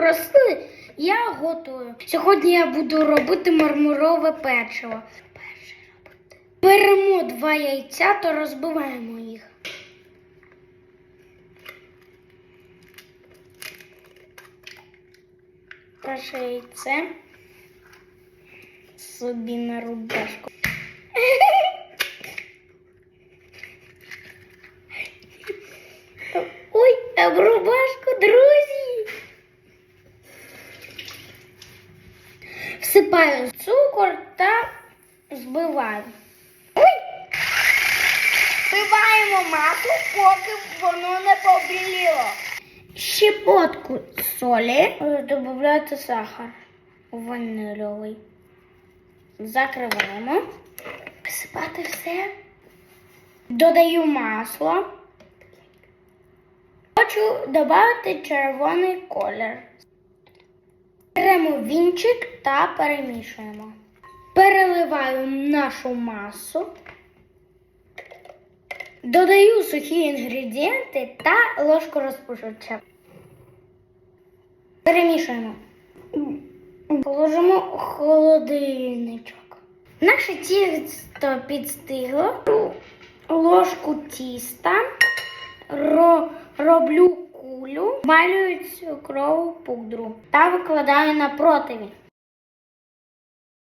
просили, я готую. Сьогодні я буду робити мармурове печиво. Перше робити. Беремо два яйця та розбиваємо їх. Перше яйце собі на рубашку. Ой, а рубашку, друзі. Всипаю цукор та збиваю. Ой! Збиваємо масло, поки воно не побіліло. Щепотку солі. Додаєте сахар ванильовий. Закриваємо. Посипати все. Додаю масло. Хочу додати червоний колір. Беремо вінчик та перемішуємо. Переливаю нашу масу. Додаю сухі інгредієнти та ложку розпушувача. Перемішуємо. Положимо холодильничок. Наше тісто підстигло. Ложку тіста. Роблю кулю, малюють кров пудру та викладаю на противень.